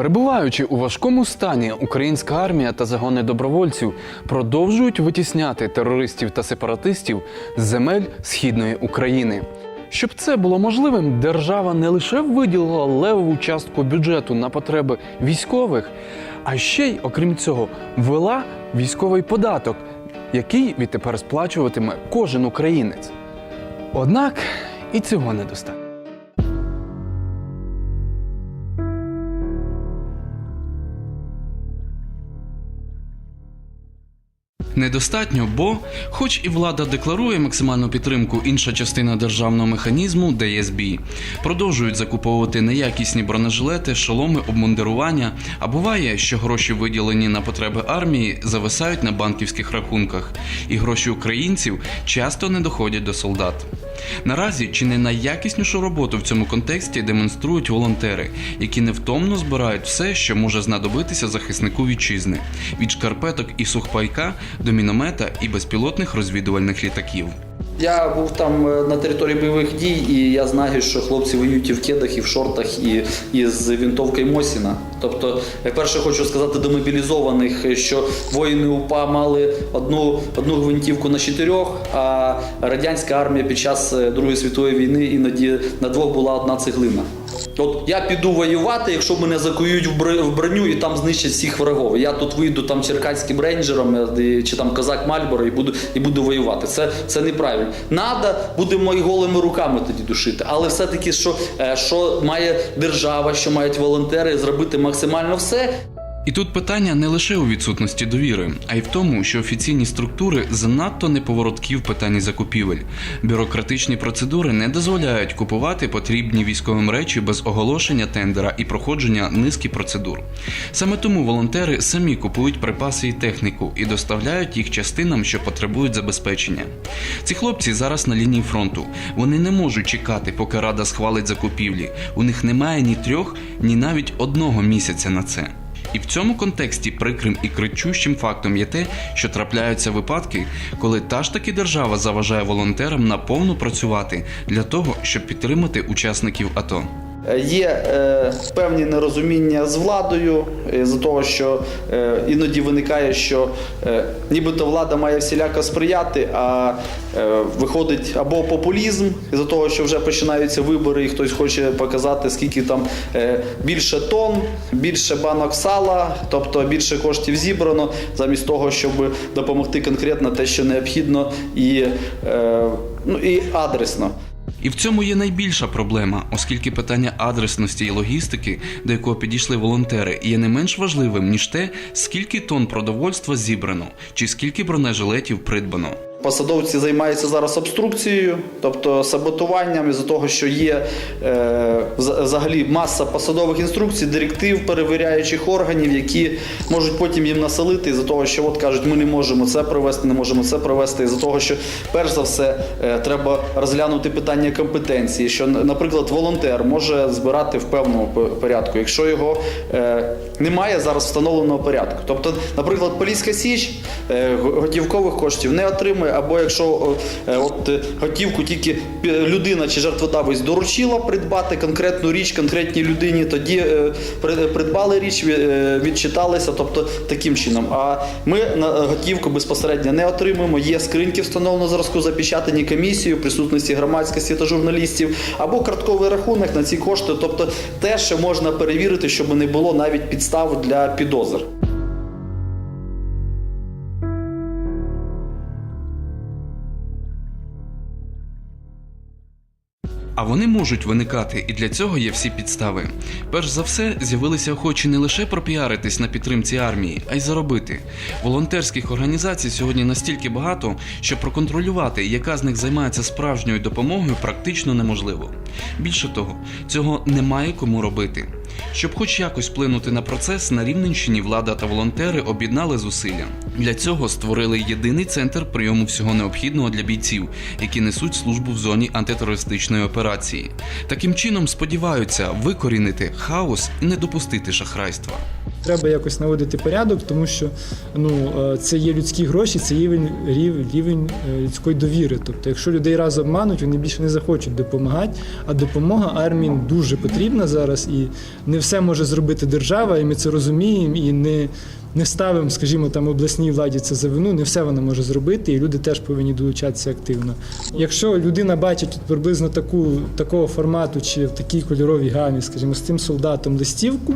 Перебуваючи у важкому стані, українська армія та загони добровольців продовжують витісняти терористів та сепаратистів з земель східної України. Щоб це було можливим, держава не лише виділила левову частку бюджету на потреби військових, а ще й, окрім цього, ввела військовий податок, який відтепер сплачуватиме кожен українець. Однак і цього недостатньо. Недостатньо, бо, хоч і влада декларує максимальну підтримку, інша частина державного механізму ДСБ продовжують закуповувати неякісні бронежилети, шоломи, обмундирування. А буває, що гроші, виділені на потреби армії, зависають на банківських рахунках, і гроші українців часто не доходять до солдат. Наразі чи не найякіснішу роботу в цьому контексті демонструють волонтери, які невтомно збирають все, що може знадобитися захиснику вітчизни від шкарпеток і сухпайка до міномета і безпілотних розвідувальних літаків. Я був там е, на території бойових дій, і я знаю, що хлопці воюють і в кедах, і в шортах, і, і з вінтовкою Мосіна. Тобто, я перше хочу сказати до мобілізованих, що воїни УПА мали одну, одну гвинтівку на чотирьох, а радянська армія під час е, Другої світової війни іноді на двох була одна цеглина. От я піду воювати, якщо мене закують в бр- броню і там знищать всіх ворогів. Я тут вийду там черкаським рейнджером е, чи там козак Мальборо і буду і буду воювати. Це, це неправильно. Надо, будемо і голими руками тоді душити. Але все-таки, що, е, що має держава, що мають волонтери, зробити максимально все, І тут питання не лише у відсутності довіри, а й в тому, що офіційні структури занадто неповороткі в питанні закупівель. Бюрократичні процедури не дозволяють купувати потрібні військовим речі без оголошення тендера і проходження низки процедур. Саме тому волонтери самі купують припаси і техніку і доставляють їх частинам, що потребують забезпечення. Ці хлопці зараз на лінії фронту. Вони не можуть чекати, поки рада схвалить закупівлі. У них немає ні трьох, ні навіть одного місяця на це. І в цьому контексті прикрим і кричущим фактом є те, що трапляються випадки, коли та ж таки держава заважає волонтерам наповну працювати для того, щоб підтримати учасників АТО. Е, Є е, певні нерозуміння з владою, е, з того, що іноді виникає, що нібито влада має всіляко сприяти, а виходить або популізм, із-за того, що вже починаються вибори, і хтось хоче показати, скільки там більше тонн, більше банок сала, тобто більше коштів зібрано, замість того, щоб допомогти конкретно те, що необхідно, і, ну, і адресно. І в цьому є найбільша проблема, оскільки питання адресності і логістики, до якого підійшли волонтери, є не менш важливим ніж те, скільки тонн продовольства зібрано, чи скільки бронежилетів придбано. Посадовці займаються зараз обструкцією, тобто саботуванням із-за того, що є е, взагалі маса посадових інструкцій, директив перевіряючих органів, які можуть потім їм насолити із-за того, що от кажуть, ми не можемо це провести, не можемо це провести, із-за того, що перш за все е, треба розглянути питання компетенції. Що, наприклад, волонтер може збирати в певному порядку, якщо його е, немає зараз встановленого порядку. Тобто, наприклад, Поліська Січ е, готівкових коштів не отримує, або якщо е, от е, готівку тільки людина чи жертводавець доручила придбати конкретну річ конкретній людині, тоді е, при- придбали річ, е, відчиталися, тобто таким чином. А ми на готівку безпосередньо не отримуємо. Є скриньки встановлено зразку, запечатані комісією, присутності громадськості та журналістів, або картковий рахунок на ці кошти, тобто те, що можна перевірити, щоб не було навіть підстав для підозр. А вони можуть виникати, і для цього є всі підстави. Перш за все, з'явилися охочі не лише пропіаритись на підтримці армії, а й заробити. Волонтерських організацій сьогодні настільки багато, що проконтролювати, яка з них займається справжньою допомогою, практично неможливо. Більше того, цього немає кому робити. Щоб хоч якось вплинути на процес, на Рівненщині влада та волонтери об'єднали зусилля. Для цього створили єдиний центр прийому всього необхідного для бійців, які несуть службу в зоні антитерористичної операції. Таким чином сподіваються викорінити хаос і не допустити шахрайства. Треба якось наводити порядок, тому що ну, е, це є людські гроші, це рівень, рів- рівень е, людської довіри. Тобто, якщо людей раз обмануть, вони більше не захочуть допомагати. А допомога армії дуже потрібна зараз, і не все може зробити держава, і ми це розуміємо, і не, не ставимо, скажімо, там обласній владі це за вину, не все вона може зробити, і люди теж повинні долучатися активно. Якщо людина бачить от приблизно таку, такого формату чи в такій кольоровій гамі, скажімо, з цим солдатом листівку,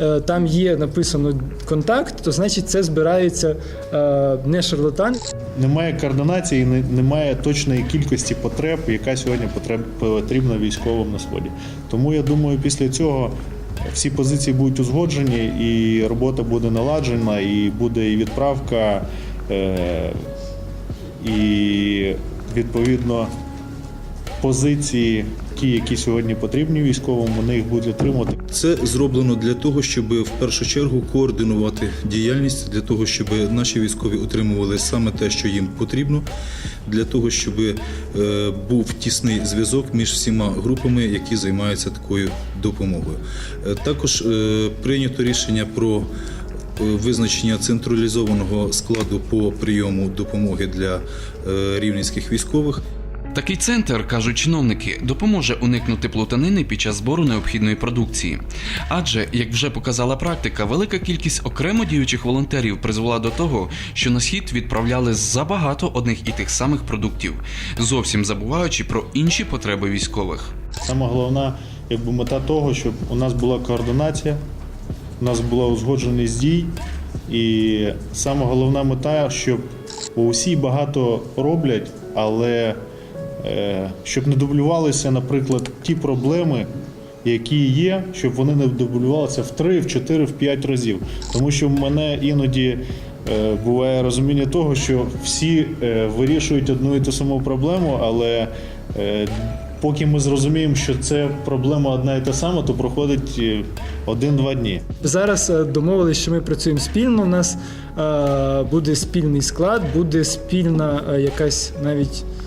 е, там є написано контакт, то значить це збирається е, не шарлатан. Немає координації, не- немає точної кількості потреб, яка сьогодні потреб, потрібна військовим на сході. Тому я думаю, після цього всі позиції будуть узгоджені, і робота буде наладжена, і буде і відправка, е, і відповідно позиції, ті, які сьогодні потрібні військовим, вони їх будуть отримувати. Це зроблено для того, щоб в першу чергу координувати діяльність, для того, щоб наші військові отримували саме те, що їм потрібно, для того, щоб е, був тісний зв'язок між всіма групами, які займаються такою допомогою. Е, Також е, прийнято рішення про визначення централізованого складу по прийому допомоги для рівненських військових. Такий центр, кажуть чиновники, допоможе уникнути плутанини під час збору необхідної продукції. Адже, як вже показала практика, велика кількість окремо діючих волонтерів призвела до того, що на схід відправляли забагато одних і тих самих продуктів, зовсім забуваючи про інші потреби військових. Саме головна якби, мета того, щоб у нас була координація, у нас була узгодженість дій. І саме головна мета, щоб усі багато роблять, але щоб не дублювалися, наприклад, ті проблеми, які є, щоб вони не дублювалися в 3, в 4, в 5 разів. Тому що в мене іноді е, буває розуміння того, що всі е, вирішують одну і ту саму проблему, але е, поки ми зрозуміємо, що це проблема одна і та сама, то проходить е, один-два дні. Зараз е, домовились, що ми працюємо спільно. У нас е, буде спільний склад, буде спільна е, якась навіть е,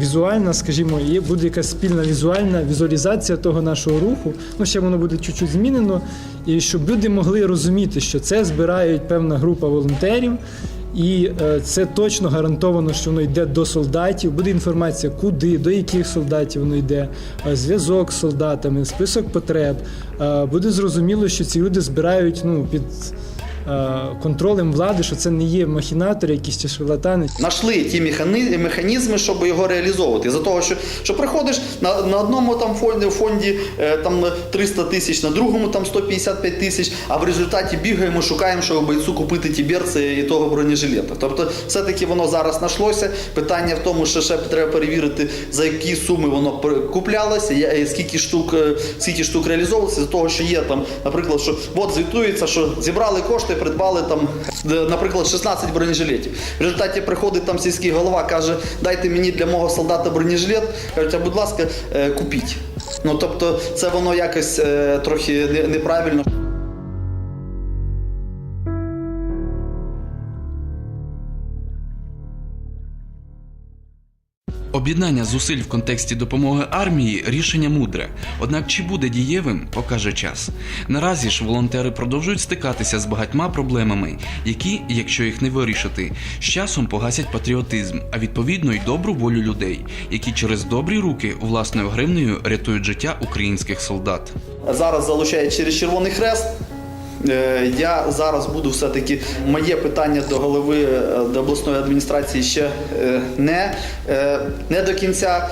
візуальна, скажімо, є буде якась спільна візуальна візуалізація того нашого руху. Ну, ще воно буде чуть-чуть змінено, і щоб люди могли розуміти, що це збирають певна група волонтерів. І е, це точно гарантовано, що воно йде до солдатів. Буде інформація, куди, до яких солдатів воно йде, е, зв'язок з солдатами, список потреб. Е, Буде зрозуміло, що ці люди збирають ну, під е, контролем влади, що це не є махінатори, якісь чи шарлатани. Знайшли ті механізми, щоб його реалізовувати. За того, що, що приходиш на, на одному там фонді, фонді е, там 300 тисяч, на другому там 155 тисяч, а в результаті бігаємо, шукаємо, щоб бойцю купити ті берці і того бронежилета. Тобто, все-таки воно зараз знайшлося. Питання в тому, що ще треба перевірити, за які суми воно куплялося, е, скільки штук, е, скільки штук реалізовувалося, за того, що є там, наприклад, що от звітується, що зібрали кошти, придбали там, наприклад, 16 бронежилетів. В результаті приходить там сільський голова, каже, дайте мені для мого солдата бронежилет. Кажуть, а будь ласка, е, купіть. Ну тобто, це воно якось е, трохи не- неправильно. Об'єднання зусиль в контексті допомоги армії рішення мудре. Однак чи буде дієвим, покаже час. Наразі ж волонтери продовжують стикатися з багатьма проблемами, які, якщо їх не вирішити, з часом погасять патріотизм, а відповідно й добру волю людей, які через добрі руки власною гривнею рятують життя українських солдат. Зараз залучають через Червоний Хрест. Е, Я зараз буду все-таки моє питання до голови е, до обласної адміністрації ще е, не, не до кінця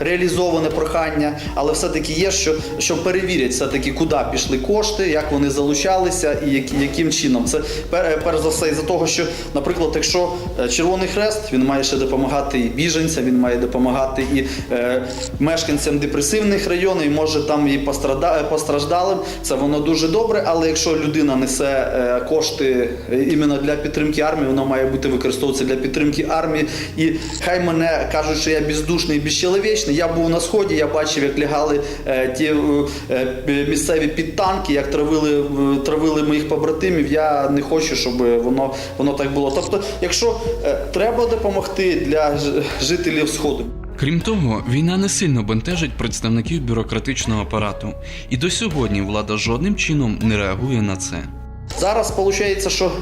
реалізоване прохання, але все-таки є, що, що перевірять все-таки, куди пішли кошти, як вони залучалися і яким чином. Це пер- перш за все із-за того, що, наприклад, якщо Червоний Хрест він має ще допомагати і біженцям, він має допомагати і мешканцям депресивних районів, може там і постраждалим. Це воно дуже добре, але якщо людина несе е, кошти е, іменно для підтримки армії, воно має бути використовуватися для підтримки армії. І хай мене кажуть, що я бездушний, безчеловічний. Я був на сході, я бачив, як лягали е, ті місцеві підтанки, як травили, травили моїх побратимів. Я не хочу, щоб воно, воно так було. Тобто, якщо треба допомогти для жителів сходу. Крім того, війна не сильно бентежить представників бюрократичного апарату, і до сьогодні влада жодним чином не реагує на це. Зараз виходить, що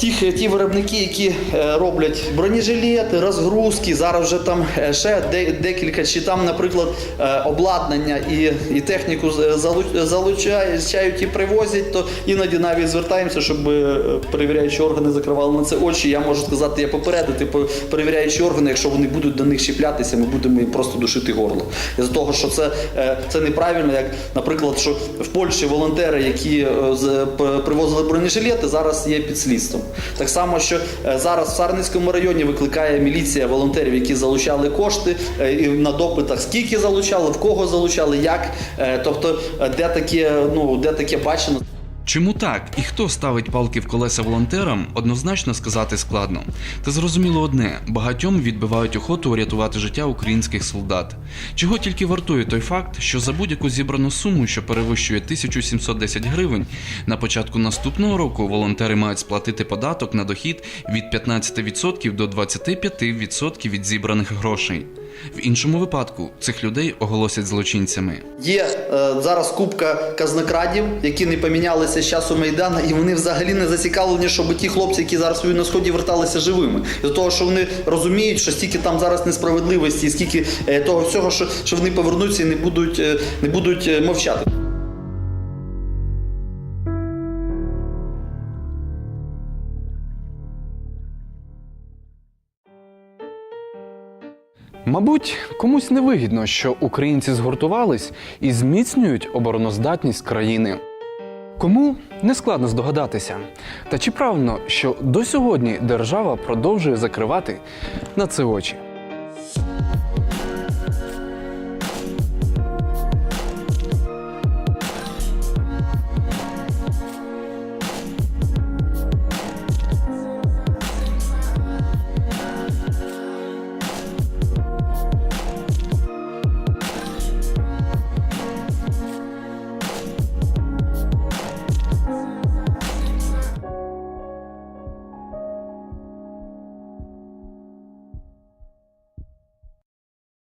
ті, ті виробники, які е, роблять бронежилети, розгрузки, зараз вже там е, ще декілька, чи там, наприклад, е, обладнання і, і техніку з- залу- залучають і привозять, то іноді навіть звертаємося, щоб е, перевіряючі органи закривали на це очі. Я можу сказати, я попередити по- перевіряючі органи, якщо вони будуть до них чіплятися, ми будемо просто душити горло. Із того, що це, е, це неправильно, як, наприклад, що в Польщі волонтери, які е, з- привозили бронежилети, зараз є під слідством. Так само, що е, зараз в Сарницькому районі викликає міліція волонтерів, які залучали кошти е, і на допитах, скільки залучали, в кого залучали, як, Е, тобто, де таке, ну, де таке бачено. Чому так і хто ставить палки в колеса волонтерам, однозначно сказати складно. Та зрозуміло одне: багатьом відбивають охоту рятувати життя українських солдат. Чого тільки вартує той факт, що за будь-яку зібрану суму, що перевищує 1710 гривень, на початку наступного року волонтери мають сплатити податок на дохід від 15% до 25% від зібраних грошей. В іншому випадку цих людей оголосять злочинцями. Є е, зараз купка казнокрадів, які не помінялися з часу Майдана, і вони взагалі не зацікавлені, щоб ті хлопці, які зараз на сході, верталися живими. До того, що вони розуміють, що стільки там зараз несправедливості, і скільки е, того всього, що, що вони повернуться і не будуть, е, не будуть е, мовчати. Мабуть, комусь не вигідно, що українці згуртувались і зміцнюють обороноздатність країни. Кому не складно здогадатися. Та чи правильно, що до сьогодні держава продовжує закривати на це очі?